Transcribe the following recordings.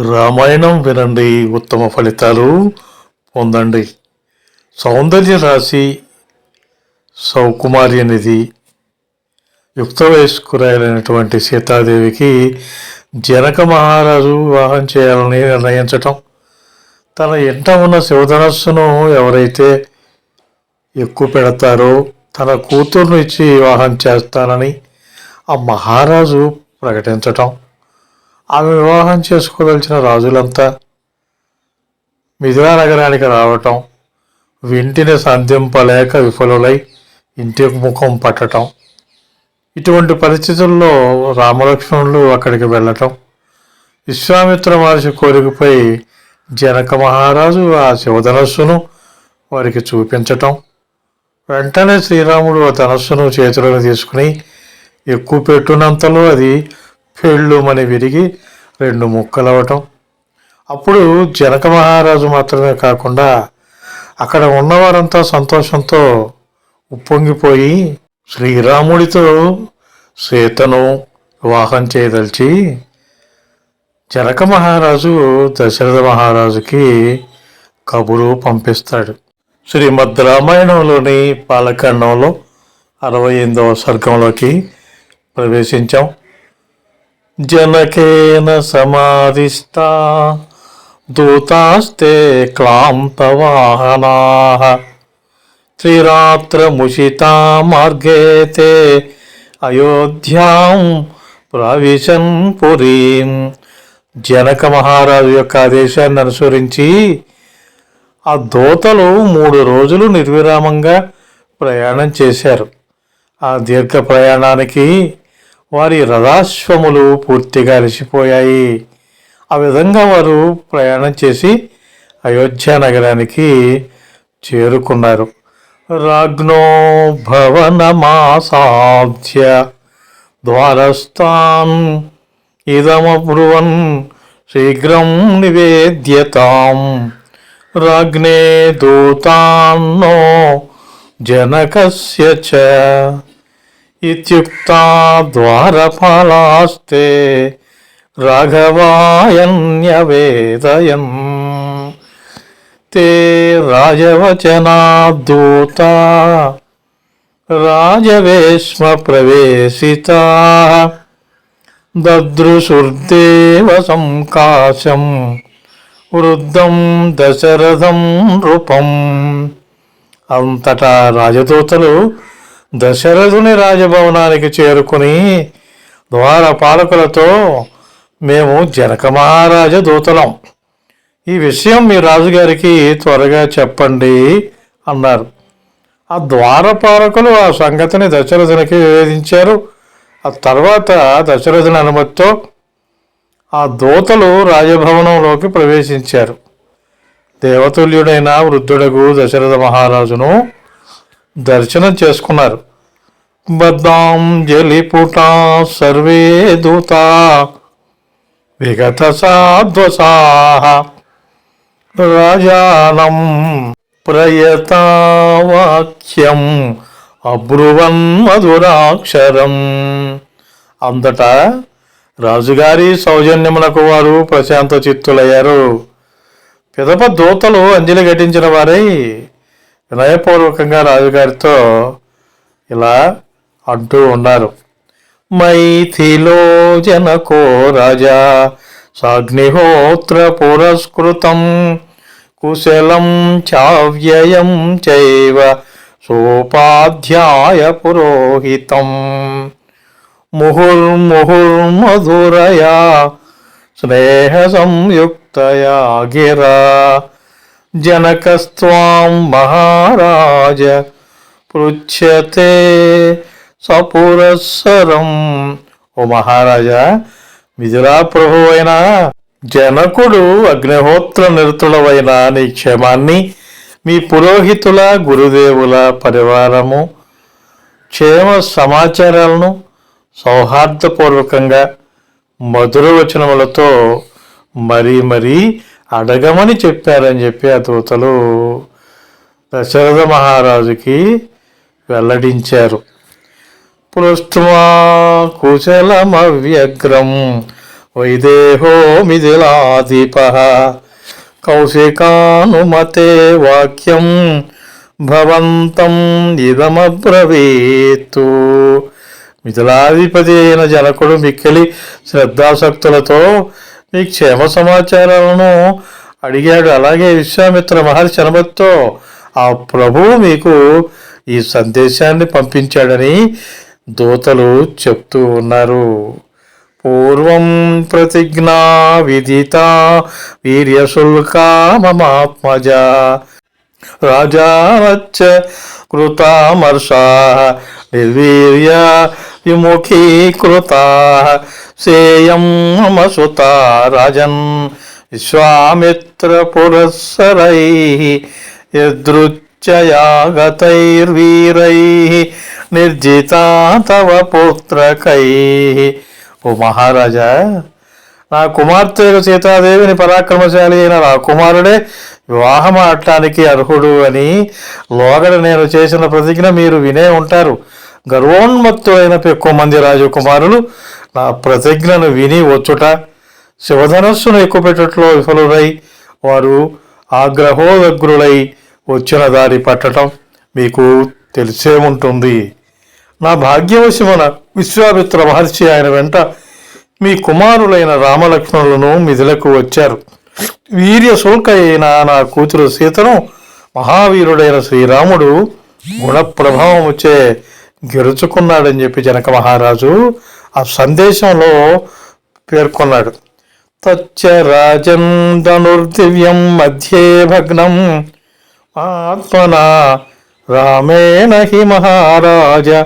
రామాయణం వినండి. ఉత్తమ ఫలితాలు పొందండి. సౌందర్య రాశి సౌకుమారి అనేది యుక్త వయస్కురాలైనటువంటి సీతాదేవికి జనక మహారాజు వివాహం చేయాలని నిర్ణయించటం. తన ఇంట ఉన్న శివధనస్సును ఎవరైతే ఎక్కువ పెడతారో తన కూతుర్ను ఇచ్చి వివాహం చేస్తానని ఆ మహారాజు ప్రకటించటం. ఆమె వివాహం చేసుకోదలిచిన రాజులంతా మిథిలా నగరానికి రావటం వింటిని సంధింపలేక విఫలులై ఇంటి ముఖం పట్టటం ఇటువంటి పరిస్థితుల్లో రామలక్ష్మణులు అక్కడికి వెళ్ళటం విశ్వామిత్ర మహర్షి కోరికపై జనక మహారాజు ఆ శివధనస్సును వారికి చూపించటం వెంటనే శ్రీరాముడు ఆ ధనస్సును చేతిలోకి తీసుకుని ఎక్కువ పెట్టునంతలో అది పెళ్ళుమని విరిగి రెండు ముక్కలవటం అప్పుడు జనక మహారాజు మాత్రమే కాకుండా అక్కడ ఉన్నవారంతా సంతోషంతో ఉప్పొంగిపోయి శ్రీరాముడితో సీతను వివాహం చేయదలిచి జనక మహారాజు దశరథ మహారాజుకి కబురు పంపిస్తాడు. శ్రీమద్ రామాయణంలోని పాలకాండంలో అరవై ఎనిమిదవ సర్గంలోకి ప్రవేశించాం. జనకేన సమాధిస్తా దూతాస్తే క్లాంతవాహనా త్రిరాత్రముషితా మార్గే తే అయోధ్యాం ప్రవిశన్ పురీం జనక మహారాజు యొక్క ఆదేశాన్ని అనుసరించి ఆ దూతలు మూడు రోజులు నిర్విరామంగా ప్రయాణం చేశారు. ఆ దీర్ఘ ప్రయాణానికి వారి రథాశ్వములు పూర్తిగా అలసిపోయాయి ఆ విధంగా వారు ప్రయాణం చేసి అయోధ్య నగరానికి చేరుకున్నారు. రాజ్ఞో భవనమాసాధ్య ద్వారస్థాన్ ఇదమబ్రువన్ శీఘ్రం నివేద్యతాం. రాజ్ఞే దూతాన్నో జనకస్య చ ఇత్యుక్తా ద్వారపాలాస్తే రాఘవాయన్యవేదయన్. తే రాజవచనాద్దూత రాజవేష్మ ప్రవేశిత దదృశుర్దేవ సంకాశం వృద్ధం దశరథం నృపం. అంతటా రాజదూతలు దశరథుని రాజభవనానికి చేరుకుని ద్వారపాలకులతో మేము జనక మహారాజ దూతలం. ఈ విషయం మీ రాజుగారికి త్వరగా చెప్పండి అన్నారు. ఆ ద్వారపాలకులు ఆ సంగతిని దశరథునికి నివేదించారు ఆ తర్వాత దశరథుని అనుమతితో ఆ దూతలు రాజభవనంలోకి ప్రవేశించారు. దేవతుల్యుడైన వృద్ధుడగు దశరథ మహారాజును దర్శనం చేసుకున్నారు. బద్ధాంజలిపుటా సర్వే దూత విగత సాధ్వసాహ రాజానం ప్రయతావాక్యం అబ్రువన్ మధురాక్షరం. అంతటా రాజుగారి సౌజన్యమునకు వారు ప్రశాంత చిత్తులయ్యారు. పిదప దూతలు అంజలి ఘటించిన వారై వినయపూర్వకంగా రాజుగారితో ఇలా అంటూ ఉన్నారు. మైథిలో జనకో రాజా సాగ్నిహోత్ర పురస్కృతం కుశలం చావ్యయం చైవ సోపాధ్యాయ పురోహితం. ముహుర్ముహుర్మధురయా స్నేహ సంయుక్తయా గిరా జనకస్త్వాం మహారాజ పృచ్యతే సపురస్సరం ఓ మహారాజా మిథులా ప్రభు అయిన జనకుడు అగ్నిహోత్ర నిరతులవైన నీ క్షేమాన్ని మీ పురోహితుల గురుదేవుల పరివారము క్షేమ సమాచారాలను సౌహార్దపూర్వకంగా మధుర వచనములతో మరీ మరీ అడగమని చెప్పారని చెప్పి ఆ దూతలు దశరథ మహారాజుకి వెల్లడించారు. పృష్ట్వా కుశలమవ్యగ్రం వైదేహో మిథిలాధిప కౌశికానుమతే వాక్యం భవంతం ఇదమబ్రవీత్తు. మిథిలాధిపతి అయిన జనకుడు మిక్కిలి శ్రద్ధాసక్తులతో మీ క్షేమ సమాచారాలను అడిగాడు. అలాగే విశ్వామిత్ర మహర్షి అనుమతితో ఆ ప్రభువు మీకు ఈ సందేశాన్ని పంపించాడని దూతలు చెప్తూ ఉన్నారు. పూర్వం ప్రతిజ్ఞా విదిత వీర్యశుల్కా మమాత్మజ రాజానచ్చ కృతామర్షా నిర్వీర్య విముఖీకృత సేయం మమ సుత రాజన్ విశ్వామిత్ర పురస్సరై యదృచ్చయాగతైర్వీరై నిర్జితా తవ పుత్రకై ఓ మహారాజా నా కుమార్తె సీతాదేవిని పరాక్రమశాలి అయిన నా కుమారుడే వివాహం ఆడటానికి అర్హుడు అని లోగడ నేను చేసిన ప్రతిజ్ఞ మీరు వినే ఉంటారు. గర్వోన్మత్తులైన ఎక్కువ మంది రాజకుమారులు నా ప్రతిజ్ఞను విని వచ్చుట శివధనస్సును ఎక్కుపెట్టట్లో విఫలులై వారు ఆగ్రహోదగ్రులై వచ్చిన దారి పట్టటం మీకు తెలిసే ఉంటుంది. నా భాగ్యవశమున విశ్వామిత్ర మహర్షి ఆయన వెంట మీ కుమారులైన రామలక్ష్మణులను మిథులకు వచ్చారు. వీర్య శోక అయిన నా కూతురు సీతను మహావీరుడైన శ్రీరాముడు గుణప్రభావముచే గెలుచుకున్నాడని చెప్పి జనక మహారాజు ఆ సందేశంలో పేర్కొన్నాడు. తచ్చ రాజం ధనుర్దివ్యం మధ్యే భగ్నం. ఆత్మనా రామేణ హి మహారాజ.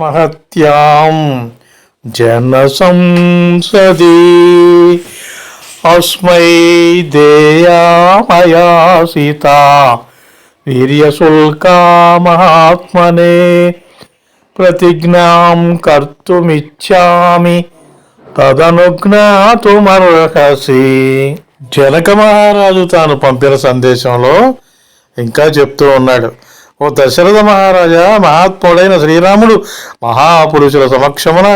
మహత్యాం జన సంసది. అస్మై దేయామయా సీత. వీర్యశుల్కా మహాత్మనే. ప్రతిజ్ఞాం కర్తుమిచ్చామి తదనుజ్ఞాతుమర్హసి జనక మహారాజు తాను పంపిన సందేశంలో ఇంకా చెప్తూ ఉన్నాడు. ఓ దశరథ మహారాజా మహాత్ముడైన శ్రీరాముడు మహాపురుషుల సమక్షమున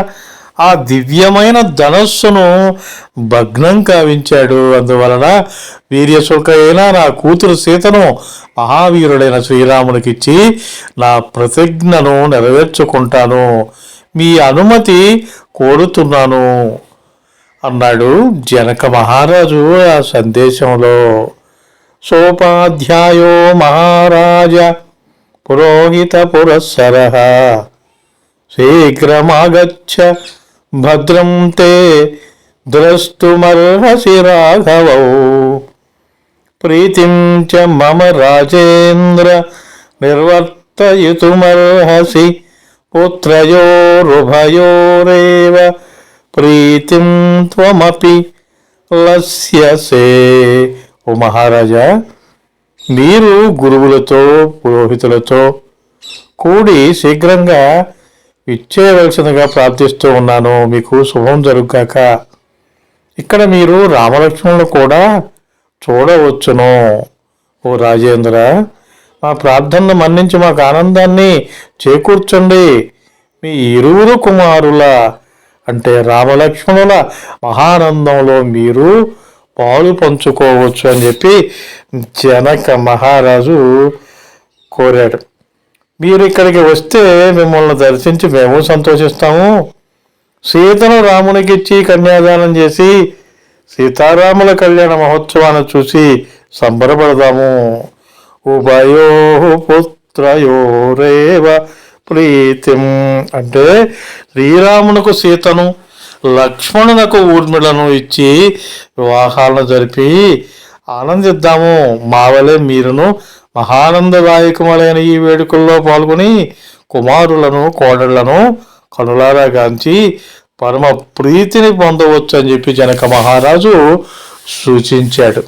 ఆ దివ్యమైన ధనస్సును భగ్నం కావించాడు. అందువలన వీర్యశుల్క అయినా నా కూతురు సీతను మహావీరుడైన శ్రీరామునికిచ్చి నా ప్రతిజ్ఞను నెరవేర్చుకుంటాను. మీ అనుమతి కోరుతున్నాను. అన్నాడు జనక మహారాజు ఆ సందేశంలో. సోపాధ్యాయో మహారాజ పురోహిత పురస్సర శీఘ్రమాగచ్చ భద్రం తే ద్రష్టుమర్హసి రాఘవౌ. ప్రీతిం చ మమ రాజేంద్ర నిర్వర్తయితుమర్హసి పుత్రయోరుభయోరేవ ప్రీతిం త్వమపి లస్యసే. ఓ మహారాజా మీరు గురువులతో పురోహితులతో కూడి శీఘ్రంగా ఇచ్చేయవలసినగా ప్రార్థిస్తూ ఉన్నాను. మీకు శుభం జరుగుగాక. ఇక్కడ మీరు రామలక్ష్మణులు కూడా చూడవచ్చును. ఓ రాజేంద్ర మా ప్రార్థనను మన్నించి మాకు ఆనందాన్ని చేకూర్చండి. మీ ఇరువురు కుమారుల అంటే రామలక్ష్మణుల మహానందంలో మీరు పాలు పంచుకోవచ్చు అని చెప్పి జనక మహారాజు కోరాడు. మీరు ఇక్కడికి వస్తే మిమ్మల్ని దర్శించి మేము సంతోషిస్తాము. సీతను రామునికి ఇచ్చి కన్యాదానం చేసి సీతారాముల కళ్యాణ మహోత్సవాన్ని చూసి సంబరపడదాము. ఉభయో పుత్రయోరేవ ప్రీతిం. అంటే శ్రీరామునకు సీతను లక్ష్మణునకు ఊర్మిళను ఇచ్చి వివాహాలను జరిపి ఆనందిద్దాము. మావలే మీరును మహానందదాయకములైన ఈ వేడుకల్లో పాల్గొని కుమారులను కోడళ్ళను కనులారా గాంచి పరమ ప్రీతిని పొందవచ్చు అని చెప్పి జనక మహారాజు సూచించాడు.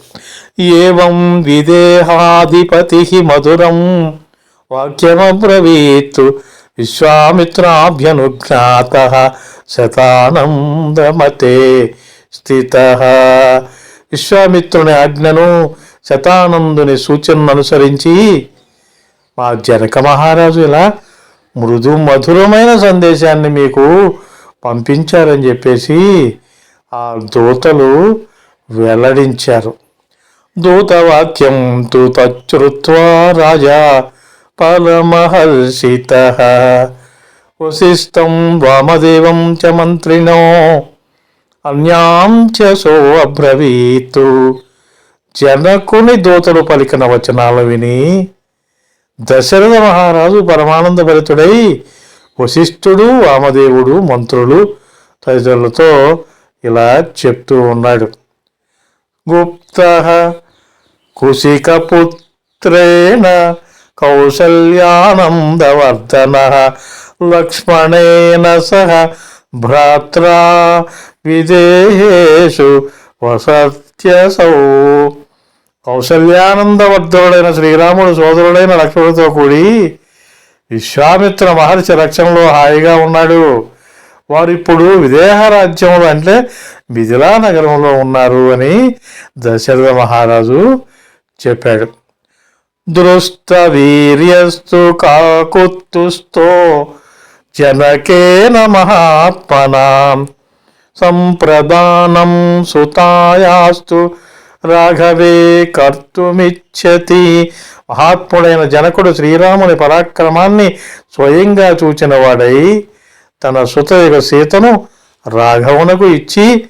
ఏవం విదేహాధిపతి మధురం వాక్యమబ్రవీత్ విశ్వామిత్రాభ్యనుజ్ఞాత శతానందమతే స్థిత. విశ్వామిత్రుని ఆజ్ఞను శతానందుని సూచనను అనుసరించి మా జనక మహారాజు ఇలా మృదు మధురమైన సందేశాన్ని మీకు పంపించారని చెప్పేసి ఆ దూతలు వెల్లడించారు. దూతవాక్యం తు తచ్చుత్వా రాజా పరమహర్షిత. వశిష్టం వామదేవం చ మంత్రినో అన్యాం చ సో అబ్రవీతు జనకుని దూతలు పలికిన వచనాలు విని దశరథ మహారాజు పరమానంద భరితుడై వశిష్ఠుడు వామదేవుడు మంత్రులు తదితరులతో ఇలా చెప్తూ ఉన్నాడు. గుప్త కుశికపుత్రేణ కౌసల్యానందవర్ధన లక్ష్మణేన సహ భ్రాత్రా విదేహేషు వసత్యసౌ. కౌసల్యానందవర్ధనుడైన శ్రీరాముడు సోదరుడైన లక్ష్మణుడితో కూడి విశ్వామిత్ర మహర్షి రక్షణలో హాయిగా ఉన్నాడు. వారిప్పుడు విదేహ రాజ్యంలో అంటే మిథిలా నగరంలో ఉన్నారు అని దశరథ మహారాజు చెప్పాడు. దృష్ట వీర్యస్తు కాకుత్తుస్తో జనకేన మహాత్మనా సంప్రదానం సుతాయాస్తు రాఘవే కర్తుమిచ్చతి మహాత్ముడైన జనకుడు శ్రీరాముని పరాక్రమాన్ని స్వయంగా చూచిన వాడై తన సుతయుగ సీతను రాఘవునకు ఇచ్చి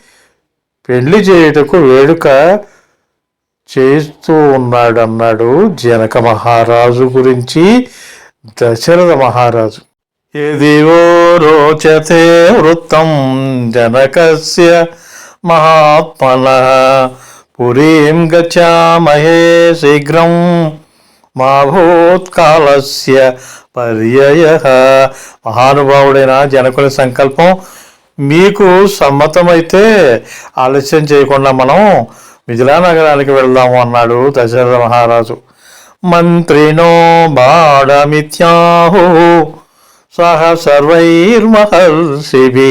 పెళ్ళి చేయుటకు వేడుక చేస్తూ ఉన్నాడన్నాడు జనక మహారాజు గురించి దశరథ మహారాజు. ఎదివో రోచతే వృత్తం జనకస్య మహాత్మన పురీం గచ్చామహే శీఘ్రం మా భూత్కాలస్య పర్యయ. మహానుభావుడైన జనకుని సంకల్పం మీకు సమ్మతమైతే ఆలస్యం చేయకుండా మనం మిథిలా నగరానికి వెళ్దాము అన్నాడు దశరథ మహారాజు. మంత్రినో బాడమిత్యాహు సహ సర్వైర్మహర్షిభి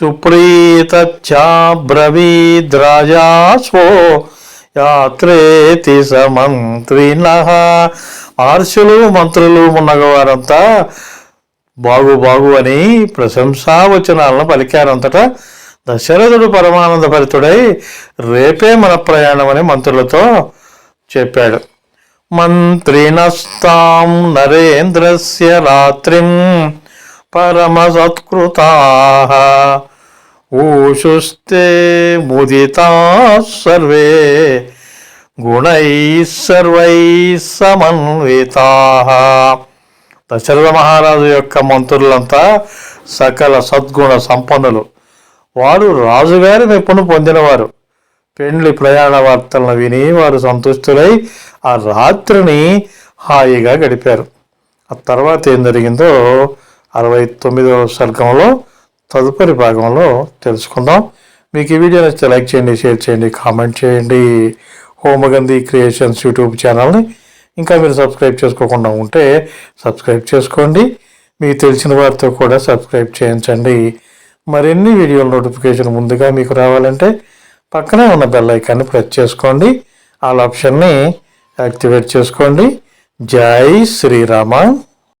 సుప్రీతచ్చాబ్రవీద్రాజాస్వో యాత్రేతి సమంత్రిన. మహర్షులు మంత్రులు మున్నగవారంతా బాగు బాగు అని ప్రశంసావచనాలను పలికారంతటా దశరథుడు పరమానంద భరితుడై రేపే మన ప్రయాణం అని మంత్రులతో చెప్పాడు. మంత్రినస్తాం నరేంద్రస్య రాత్రిం పరమ సత్కృతా. ఊషుస్తే ముదితా సర్వే గుణై సర్వై సమన్వితా. దశరథ మహారాజు యొక్క మంత్రులంతా సకల సద్గుణ సంపన్నులు. వారు రాజుగారి మెప్పును పొందినవారు. పెండ్లి ప్రయాణ వార్తలను విని వారు సంతుష్టులై ఆ రాత్రిని హాయిగా గడిపారు. ఆ తర్వాత ఏం జరిగిందో అరవై తొమ్మిదవ సర్గంలో తదుపరి భాగంలో తెలుసుకుందాం. మీకు ఈ వీడియో నచ్చితే లైక్ చేయండి షేర్ చేయండి కామెంట్ చేయండి. హోమగంధి క్రియేషన్స్ యూట్యూబ్ ఛానల్ని ఇంకా మీరు సబ్స్క్రైబ్ చేసుకోకుండా ఉంటే సబ్స్క్రైబ్ చేసుకోండి. మీకు తెలిసిన వారితో కూడా సబ్స్క్రైబ్ చేయించండి. మరిన్ని వీడియోల నోటిఫికేషన్ ముందుగా మీకు రావాలంటే పక్కనే ఉన్న బెల్ ఐకాన్ని ప్రెస్ చేసుకోండి. ఆల్ ఆప్షన్ని యాక్టివేట్ చేసుకోండి. జై శ్రీరామ.